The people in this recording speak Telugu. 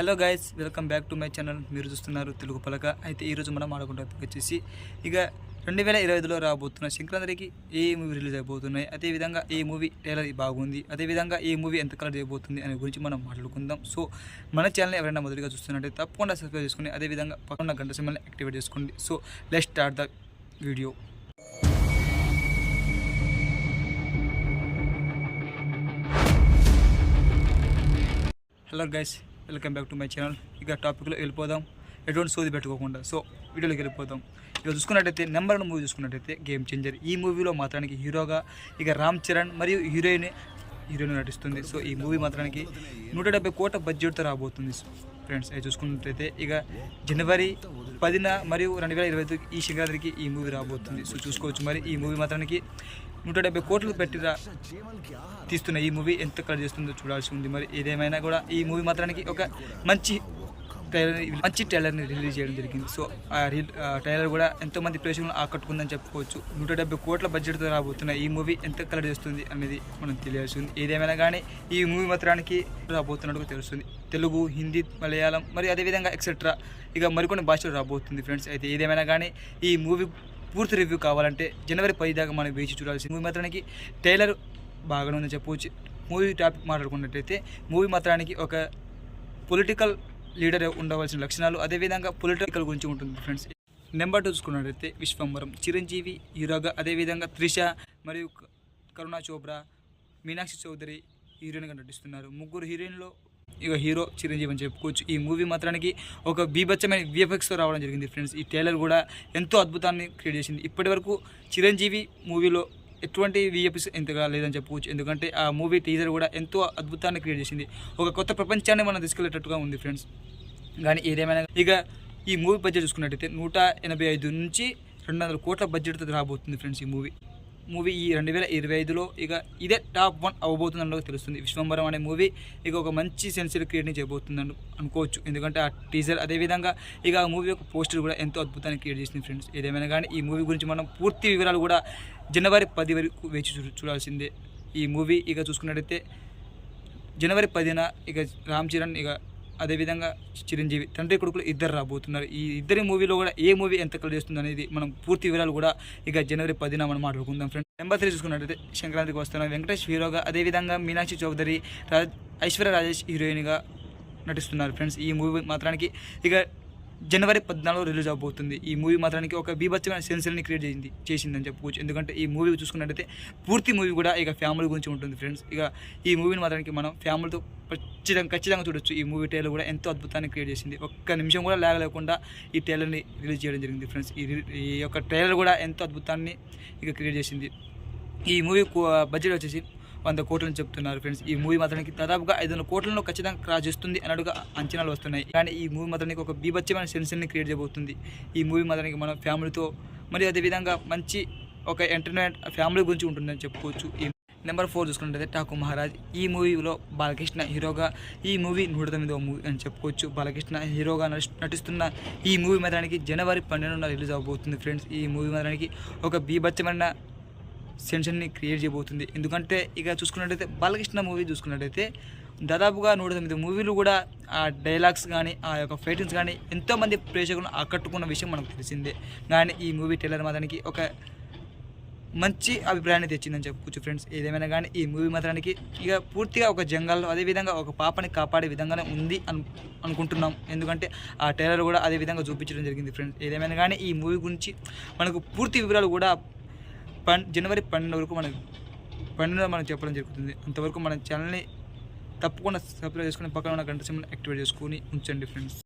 Hello guys welcome back to my channel మీరు చూస్తున్నారు తెలుగు పలక. అయితే ఈరోజు మనం ఆడుకుంటే వచ్చేసి ఇక రెండు వేల ఇరవై ఐదులో రాబోతున్న సంక్రాంతికి ఏ మూవీ రిలీజ్ అయిపోతున్నాయి? అదేవిధంగా ఏ మూవీ ట్రైలర్ బాగుంది? అదేవిధంగా ఏ మూవీ ఎంత కలర్ చేయబోతుంది అనే గురించి మనం మాట్లాడుకుందాం. సో మన ఛానల్ ఎవరైనా మొదటిగా చూస్తున్నట్టే తప్పకుండా సబ్స్క్రైబ్ చేసుకుని అదేవిధంగా పక్కన గంట సిమ్మల్ని యాక్టివేట్ చేసుకోండి. So let start the video hello guys welcome back to my channel. ఇక టాపిక్లో వెళ్ళిపోదాం. ఎటువంటి సోది పెట్టుకోకుండా. సో వీడియోలోకి వెళ్ళిపోదాం. ఇక చూసుకున్నట్టయితే నెంబర్ వన్ మూవీ చూసుకున్నట్టయితే గేమ్ చేంజర్ ఈ మూవీలో మాత్రానికి హీరోగా ఇక రామ్ చరణ్ మరియు హీరోయిన్ హీరోయిన్ నటిస్తుంది. సో ఈ మూవీ మాత్రానికి నూట డెబ్బై కోట్ల బడ్జెట్తో రాబోతుంది. ఫ్రెండ్స్ అవి చూసుకున్నట్టయితే ఇక జనవరి పదిన మరియు రెండు వేల ఇరవై ఐదు ఈ సంక్రాంతికి ఈ మూవీ రాబోతుంది. సో చూసుకోవచ్చు మరి ఈ మూవీ మాత్రానికి నూట డెబ్బై కోట్లు పెట్టి తీస్తున్న ఈ మూవీ ఎంత కలర్ చేస్తుందో చూడాల్సి ఉంది. మరి ఏదేమైనా కూడా ఈ మూవీ మాత్రానికి ఒక మంచి ట్రైలర్ మంచి ట్రైలర్ని రిలీజ్ చేయడం జరిగింది. సో ఆ రీ ట్రైలర్ కూడా ఎంతోమంది ప్రేక్షకులను ఆకట్టుకుందని చెప్పుకోవచ్చు. నూట డెబ్బై కోట్ల బడ్జెట్తో రాబోతున్న ఈ మూవీ ఎంత కలర్ చేస్తుంది అనేది మనం తెలియాల్సి ఉంది. ఏదేమైనా కానీ ఈ మూవీ మాత్రానికి రాబోతున్నట్టుగా తెలుస్తుంది. తెలుగు హిందీ మలయాళం మరి అదేవిధంగా ఎక్సెట్రా ఇక మరికొన్ని భాషలు రాబోతుంది ఫ్రెండ్స్ అయితే ఏదేమైనా కానీ ఈ మూవీ పూర్తి రివ్యూ కావాలంటే జనవరి పది దాకా మనం వేచి చూడాల్సింది. మూవీ మాత్రానికి టైలర్ బాగానే ఉందని చెప్పవచ్చు మూవీ టాపిక్ మాట్లాడుకున్నట్టయితే మూవీ మాత్రానికి ఒక పొలిటికల్ లీడర్ ఉండవలసిన లక్షణాలు అదేవిధంగా పొలిటికల్ గురించి ఉంటుంది ఫ్రెండ్స్ నెంబర్ టూ చూసుకున్నట్టయితే విశ్వంబరం చిరంజీవి హీరోగా అదేవిధంగా త్రిష మరియు కరుణా చోప్రా మీనాక్షి చౌదరి హీరోయిన్గా నటిస్తున్నారు. ముగ్గురు హీరోయిన్లో ఇక హీరో చిరంజీవి అని చెప్పుకోవచ్చు. ఈ మూవీ మాత్రానికి ఒక బీభత్సమైన విఎఫ్ఎక్స్తో రావడం జరిగింది ఫ్రెండ్స్. ఈ టైలర్ కూడా ఎంతో అద్భుతాన్ని క్రియేట్ చేసింది. ఇప్పటివరకు చిరంజీవి మూవీలో ఎటువంటి విఎఫ్ఎక్స్ ఎంతగా లేదని చెప్పుకోవచ్చు. ఎందుకంటే ఆ మూవీ టీజర్ కూడా ఎంతో అద్భుతాన్ని క్రియేట్ చేసింది. ఒక కొత్త ప్రపంచాన్ని మనం తీసుకెళ్ళేటట్టుగా ఉంది ఫ్రెండ్స్. కానీ ఏదేమైనా ఇక ఈ మూవీ బడ్జెట్ చూసుకున్నట్టయితే నూట ఎనభై ఐదు నుంచి రెండు వందల కోట్ల బడ్జెట్తో రాబోతుంది ఫ్రెండ్స్ ఈ మూవీ. మూవీ ఈ రెండు వేల ఇరవై ఐదులో ఇక ఇదే టాప్ వన్ అవ్వబోతుందని తెలుస్తుంది. విశ్వంబరం అనే మూవీ ఇక ఒక మంచి సెన్సరీ క్రియేట్ని చేయబోతుంది అనుకోవచ్చు. ఎందుకంటే ఆ టీజర్ అదేవిధంగా ఇక ఆ మూవీ యొక్క పోస్టర్ కూడా ఎంతో అద్భుతాన్ని క్రియేట్ చేసింది ఫ్రెండ్స్. ఏదేమైనా కానీ ఈ మూవీ గురించి మనం పూర్తి వివరాలు కూడా జనవరి పది వరకు వేచి చూ చూడాల్సిందే. ఈ మూవీ ఇక చూసుకున్నట్టయితే జనవరి పదిన ఇక రామ్ చరణ్ ఇక అదేవిధంగా చిరంజీవి తండ్రి కొడుకులు ఇద్దరు రాబోతున్నారు. ఈ ఇద్దరి మూవీలో కూడా ఏ మూవీ ఎంత కలర్ చేస్తుంది అనేది మనం పూర్తి వివరాలు కూడా ఇక జనవరి పదిన మనం మాట్లాడుకుందాం ఫ్రెండ్ నెంబర్ త్రీ చూసుకున్నట్లయితే సంక్రాంతికి వస్తున్న వెంకటేష్ హీరోగా అదేవిధంగా మీనాక్షి చౌదరి రాజ్ ఐశ్వర్య రాజేష్ హీరోయిన్గా నటిస్తున్నారు ఫ్రెండ్స్ ఈ మూవీ మాత్రానికి ఇక జనవరి పద్నాలుగు రిలీజ్ అవబోతుంది. ఈ మూవీ మాత్రానికి ఒక బీభత్సమైన సెన్సరీని క్రియేట్ చేసింది చేసిందని చెప్పుకోవచ్చు ఎందుకంటే ఈ మూవీ చూసుకున్నట్టయితే పూర్తి మూవీ కూడా ఇక ఫ్యామిలీ గురించి ఉంటుంది ఫ్రెండ్స్. ఇక ఈ మూవీని మాత్రానికి మనం ఫ్యామిలీతో ఖచ్చితంగా ఖచ్చితంగా చూడొచ్చు. ఈ మూవీ టైలర్ కూడా ఎంతో అద్భుతాన్ని క్రియేట్ చేసింది. ఒక్క నిమిషం కూడా లాగ లేకుండా ఈ టైలర్ని రిలీజ్ చేయడం జరిగింది ఫ్రెండ్స్. ఈ రి- ఈ యొక్క ట్రైలర్ కూడా ఎంతో అద్భుతాన్ని ఇక క్రియేట్ చేసింది. ఈ మూవీ బడ్జెట్ వచ్చేసి వంద కోట్లను చెప్తున్నారు ఫ్రెండ్స్. ఈ మూవీ మాత్రానికి దాదాపుగా ఐదు వందల కోట్లను ఖచ్చితంగా క్రాస్ చేస్తుంది అన్నట్టుగా అంచనాలు వస్తున్నాయి. కానీ ఈ మూవీ మాత్రానికి ఒక బీభత్యమైన సెన్సర్ని క్రియేట్ చేయబోతుంది. ఈ మూవీ మాత్రానికి మన ఫ్యామిలీతో మరియు అదేవిధంగా మంచి ఒక ఎంటర్టైన్మెంట్ ఫ్యామిలీ గురించి ఉంటుందని చెప్పుకోవచ్చు. ఈ నెంబర్ ఫోర్ చూసుకున్నట్లయితే ఠాకూర్ మహారాజ్ ఈ మూవీలో బాలకృష్ణ హీరోగా ఈ మూవీ నూట తొమ్మిదవ మూవీ అని చెప్పుకోవచ్చు. బాలకృష్ణ హీరోగా నటిస్తున్న ఈ మూవీ మాత్రానికి జనవరి పన్నెండున రిలీజ్ అవబోతుంది ఫ్రెండ్స్. ఈ మూవీ మాత్రానికి ఒక బీభత్యమైన సెన్షన్ని క్రియేట్ చేయబోతుంది. ఎందుకంటే ఇక చూసుకున్నట్టయితే బాలకృష్ణ మూవీ చూసుకున్నట్టయితే దాదాపుగా నూట తొమ్మిది మూవీలు కూడా ఆ డైలాగ్స్ కానీ ఆ యొక్క ఫైటింగ్స్ కానీ ఎంతోమంది ప్రేక్షకులను ఆకట్టుకున్న విషయం మనకు తెలిసిందే. కానీ ఈ మూవీ టైలర్ మాత్రానికి ఒక మంచి అభిప్రాయాన్ని తెచ్చిందని చెప్పుకోవచ్చు ఫ్రెండ్స్. ఏదేమైనా కానీ ఈ మూవీ మాత్రానికి ఇక పూర్తిగా ఒక జంగల్లో అదేవిధంగా ఒక పాపని కాపాడే విధంగానే ఉంది అను అనుకుంటున్నాం. ఎందుకంటే ఆ ట్రైలర్ కూడా అదే విధంగా చూపించడం జరిగింది ఫ్రెండ్స్. ఏదేమైనా కానీ ఈ మూవీ గురించి మనకు పూర్తి వివరాలు కూడా పన్ జనవరి పన్నెండు వరకు మనకు పన్నెండు మనం చెప్పడం జరుగుతుంది. అంతవరకు మన ఛానల్ని తప్పకుండా సబ్స్క్రైబ్ చేసుకుని పక్కన ఉన్న గంట సింబల్ యాక్టివేట్ చేసుకొని ఉంచండి ఫ్రెండ్స్